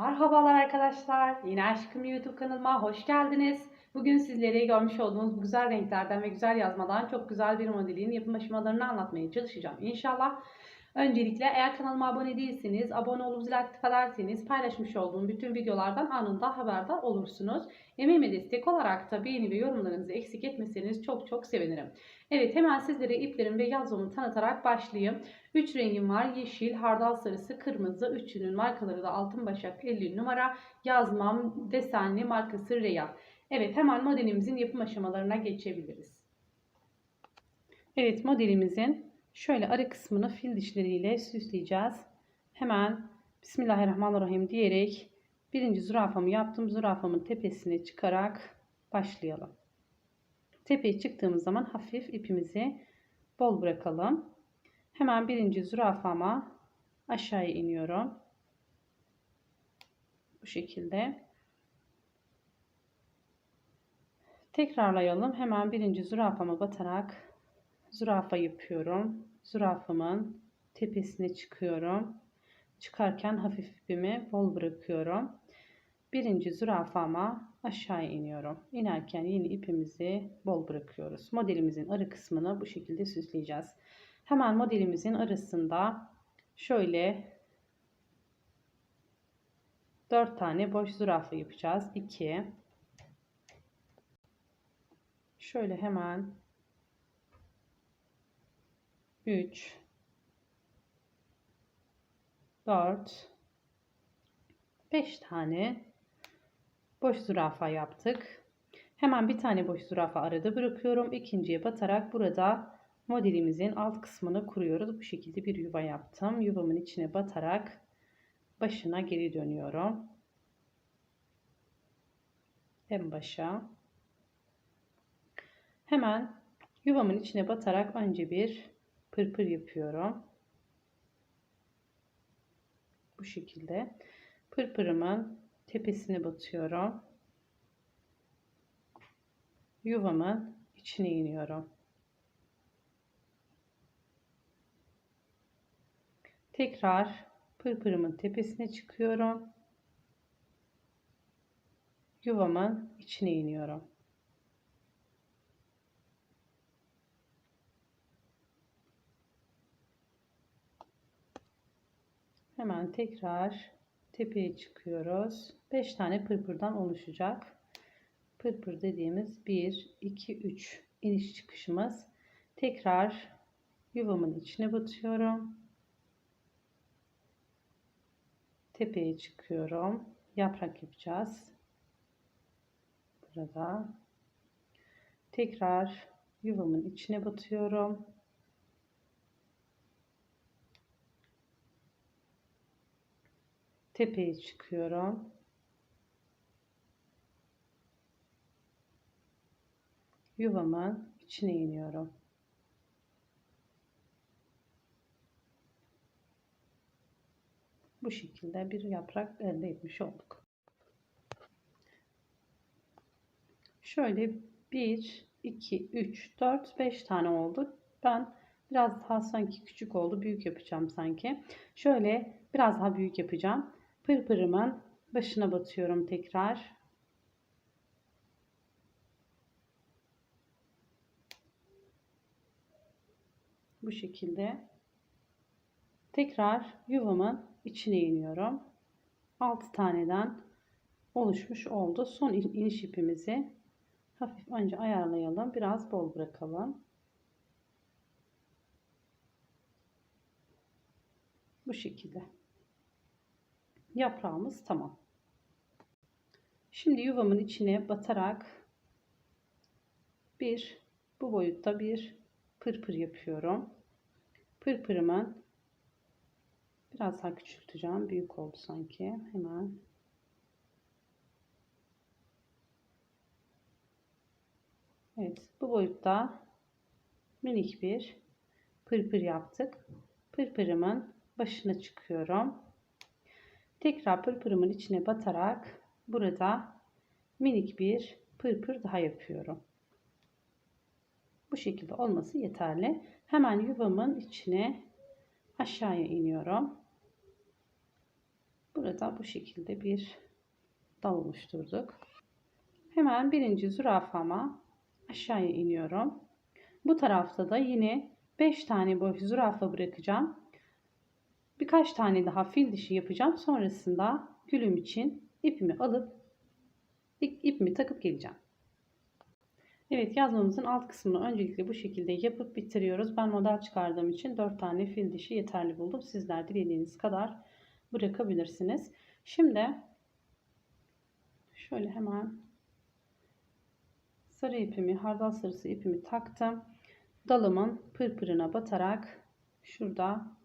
Merhabalar arkadaşlar. Yine Aşkım YouTube kanalıma hoş geldiniz. Bugün sizlere görmüş olduğunuz bu güzel renklerden ve güzel yazmadan çok güzel bir modelin yapım aşamalarını anlatmaya çalışacağım inşallah. Öncelikle eğer kanalıma abone değilseniz, abone olup zil aktif ederseniz paylaşmış olduğum bütün videolardan anında haberdar olursunuz. Emeğime destek olarak da beğeni ve yorumlarınızı eksik etmeseniz çok çok sevinirim. Evet hemen sizlere iplerim ve yazmamı tanıtarak başlayayım. 3 rengim var. Yeşil, hardal sarısı, kırmızı. Üçünün markaları da Altın Başak 50 numara. Yazmam desenli markası Reya. Evet hemen modelimizin yapım aşamalarına geçebiliriz. Evet modelimizin şöyle arı kısmını fil dişleriyle süsleyeceğiz. Hemen Bismillahirrahmanirrahim diyerek birinci zürafamı yaptım. Zürafamın tepesine çıkarak başlayalım. Tepeye çıktığımız zaman hafif ipimizi bol bırakalım. Hemen birinci zürafama aşağıya iniyorum. Bu şekilde. Tekrarlayalım. Hemen birinci zürafama batarak zürafa yapıyorum. Zürafamın tepesine çıkıyorum. Çıkarken hafif ipimi bol bırakıyorum. Birinci zürafama aşağıya iniyorum. İnerken yeni ipimizi bol bırakıyoruz. Modelimizin arı kısmını bu şekilde süsleyeceğiz. Hemen modelimizin arasında şöyle 4 tane boş zürafa yapacağız. 2 Şöyle hemen 3 4 5 tane boş zürafa yaptık. Hemen bir tane boş zürafa arada bırakıyorum. İkinciye batarak burada modelimizin alt kısmını kuruyoruz. Bu şekilde bir yuva yaptım. Yuvamın içine batarak başına geri dönüyorum. En başa. Hemen yuvamın içine batarak önce bir pırpır yapıyorum. Bu şekilde. Pırpırımın tepesine batıyorum. Yuvamın içine iniyorum. Tekrar pırpırımın tepesine çıkıyorum. Yuvamın içine iniyorum. Hemen tekrar tepeye çıkıyoruz. 5 tane pırpırdan oluşacak. Pırpır dediğimiz 1, 2, 3 iniş çıkışımız. Tekrar yuvamın içine batıyorum. Tepeye çıkıyorum. Yaprak yapacağız. Burada. Tekrar yuvamın içine batıyorum. Tepeye çıkıyorum. Yuvamın içine iniyorum. Bu şekilde bir yaprak elde etmiş olduk. Şöyle 1, 2, 3, 4, 5 tane oldu. Ben biraz daha sanki küçük oldu. Büyük yapacağım sanki. Şöyle biraz daha büyük yapacağım. Pırpırımın başına batıyorum tekrar. Bu şekilde. Tekrar yuvamın içine iniyorum. 6 taneden oluşmuş oldu. Son iniş ipimizi hafif önce ayarlayalım. Biraz bol bırakalım. Bu şekilde. Yaprağımız tamam. Şimdi yuvamın içine batarak bir bu boyutta bir pırpır yapıyorum. Pırpırımın biraz daha küçülteceğim. Büyük oldu sanki. Hemen Evet, bu boyutta minik bir pırpır yaptık. Pırpırımın başına çıkıyorum. Tekrar pırpırımın içine batarak burada minik bir pırpır daha yapıyorum. Bu şekilde olması yeterli. Hemen yuvamın içine aşağıya iniyorum. Burada bu şekilde bir dal oluşturduk. Hemen birinci zürafama aşağıya iniyorum. Bu tarafta da yine 5 tane boş zürafa bırakacağım. Birkaç tane daha fil dişi yapacağım. Sonrasında gülüm için ipimi alıp ipimi takıp geleceğim. Evet yazmamızın alt kısmını öncelikle bu şekilde yapıp bitiriyoruz. Ben model çıkardığım için 4 tane fil dişi yeterli buldum. Sizler dilediğiniz kadar bırakabilirsiniz. Şimdi şöyle hemen sarı ipimi, hardal sarısı ipimi taktım. Dalımın pırpırına batarak şurada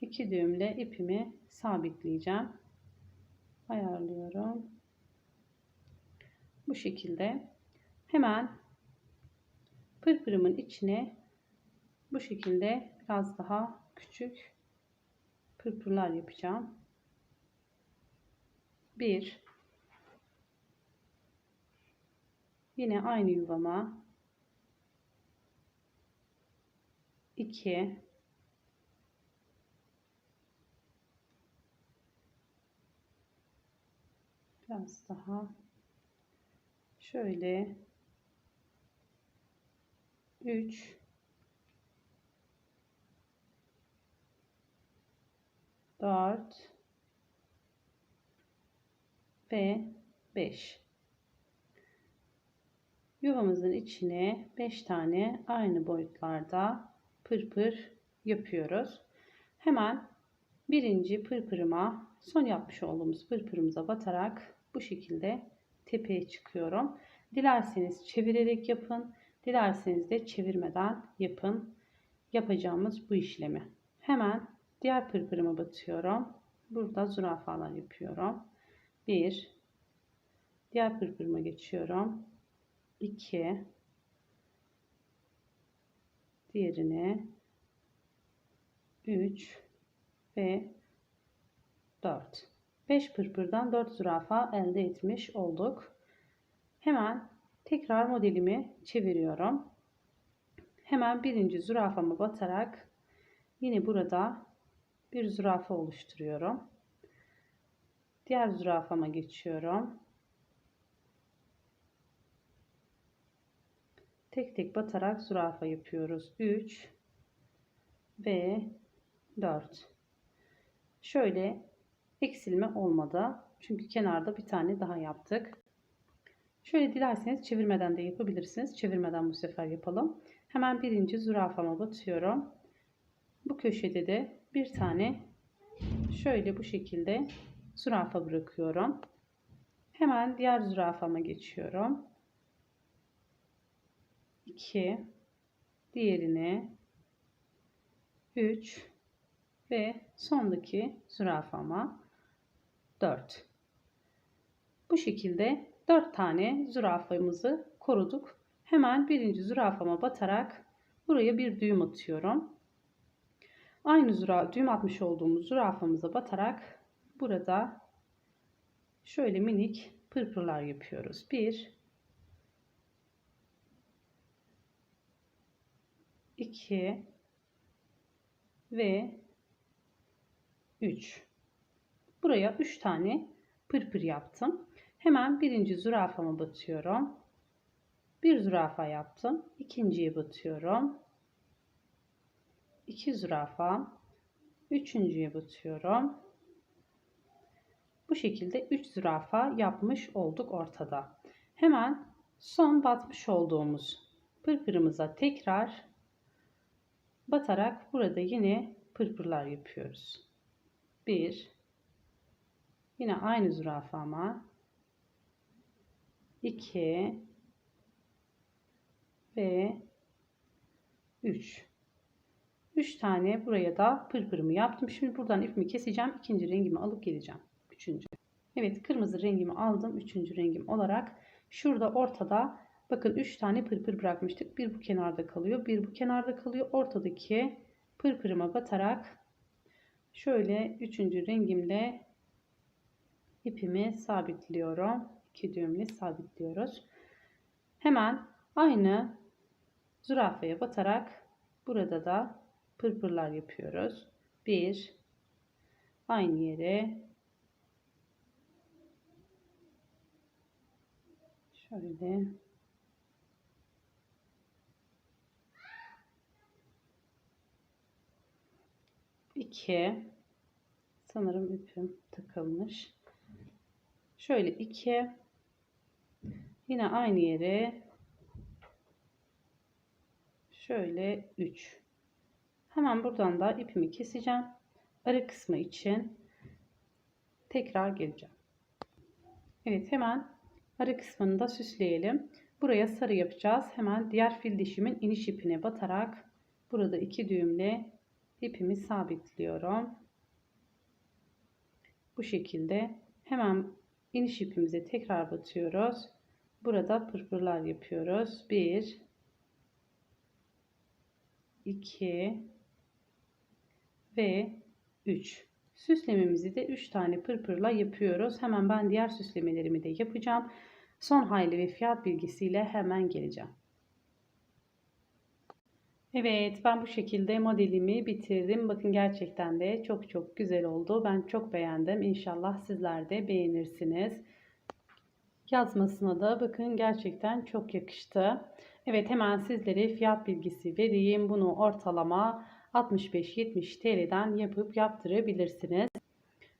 iki düğümle ipimi sabitleyeceğim. Ayarlıyorum. Bu şekilde hemen pırpırımın içine bu şekilde biraz daha küçük pırpırlar yapacağım. 1 Yine aynı yuvama 2 biraz daha şöyle 3 4 ve 5 yuvamızın içine 5 tane aynı boyutlarda pırpır yapıyoruz. Hemen birinci pırpırıma son yapmış olduğumuz pırpırımıza batarak bu şekilde tepeye çıkıyorum. Dilerseniz çevirerek yapın. Dilerseniz de çevirmeden yapın. Yapacağımız bu işlemi. Hemen diğer pırpırıma batıyorum. Burada zürafalar yapıyorum. 1 Diğer pırpırıma geçiyorum. 2 diğerine 3 ve 4 5 pırpırdan 4 zürafa elde etmiş olduk. Hemen tekrar modelimi çeviriyorum. Hemen birinci zürafama batarak yine burada bir zürafa oluşturuyorum. Diğer zürafama geçiyorum. tek tek batarak zürafa yapıyoruz. 3 ve 4. Şöyle eksilme olmadı. Çünkü kenarda bir tane daha yaptık. Şöyle dilerseniz çevirmeden de yapabilirsiniz. Çevirmeden bu sefer yapalım. Hemen birinci zürafama batıyorum. Bu köşede de bir tane şöyle bu şekilde zürafa bırakıyorum. Hemen diğer zürafama geçiyorum. 2 diğerine 3 ve sondaki zürafama 4. Bu şekilde 4 tane zürafamızı koruduk. Hemen birinci zürafama batarak buraya bir düğüm atıyorum. Aynı züra, düğüm atmış olduğumuz zürafamıza batarak burada şöyle minik pırpırlar yapıyoruz. 1 2 ve 3. Buraya 3 tane pırpır yaptım. Hemen birinci zürafama batıyorum. Bir zürafa yaptım. İkinciye batıyorum. 2 zürafa. Üçüncüye batıyorum. Bu şekilde 3 zürafa yapmış olduk ortada. Hemen son batmış olduğumuz pırpırımıza tekrar batarak burada yine pırpırlar yapıyoruz. 1 yine aynı zürafama 2 ve 3 3 tane buraya da pırpırımı yaptım. Şimdi buradan ipimi keseceğim. İkinci rengimi alıp geleceğim. Üçüncü. Evet kırmızı rengimi aldım. Üçüncü rengim olarak. Şurada ortada Bakın 3 tane pırpır bırakmıştık. Bir bu kenarda kalıyor. Bir bu kenarda kalıyor. Ortadaki pırpırıma batarak şöyle 3. rengimle ipimi sabitliyorum. 2 düğümle sabitliyoruz. Hemen aynı zürafaya batarak burada da pırpırlar yapıyoruz. 1 1 aynı yere şöyle iki sanırım ipim takılmış şöyle iki. Yine aynı yere şöyle 3 hemen buradan da ipimi keseceğim. Ara kısmı için tekrar geleceğim. Evet hemen ara kısmını da süsleyelim. Buraya sarı yapacağız. Hemen diğer fil dişimin iniş ipine batarak burada iki düğümle ipimi sabitliyorum. Bu şekilde hemen iniş ipimize tekrar batıyoruz burada pırpırlar yapıyoruz 1 2 ve 3. Süslememizi de 3 tane pırpırla yapıyoruz. Hemen ben diğer süslemelerimi de yapacağım. Son hali ve fiyat bilgisiyle hemen geleceğim. Evet ben bu şekilde modelimi bitirdim. Bakın gerçekten de çok çok güzel oldu. Ben çok beğendim. İnşallah sizler de beğenirsiniz. Yazmasına da bakın gerçekten çok yakıştı. Evet hemen sizlere fiyat bilgisi vereyim. Bunu ortalama 65-70 TL'den yapıp yaptırabilirsiniz.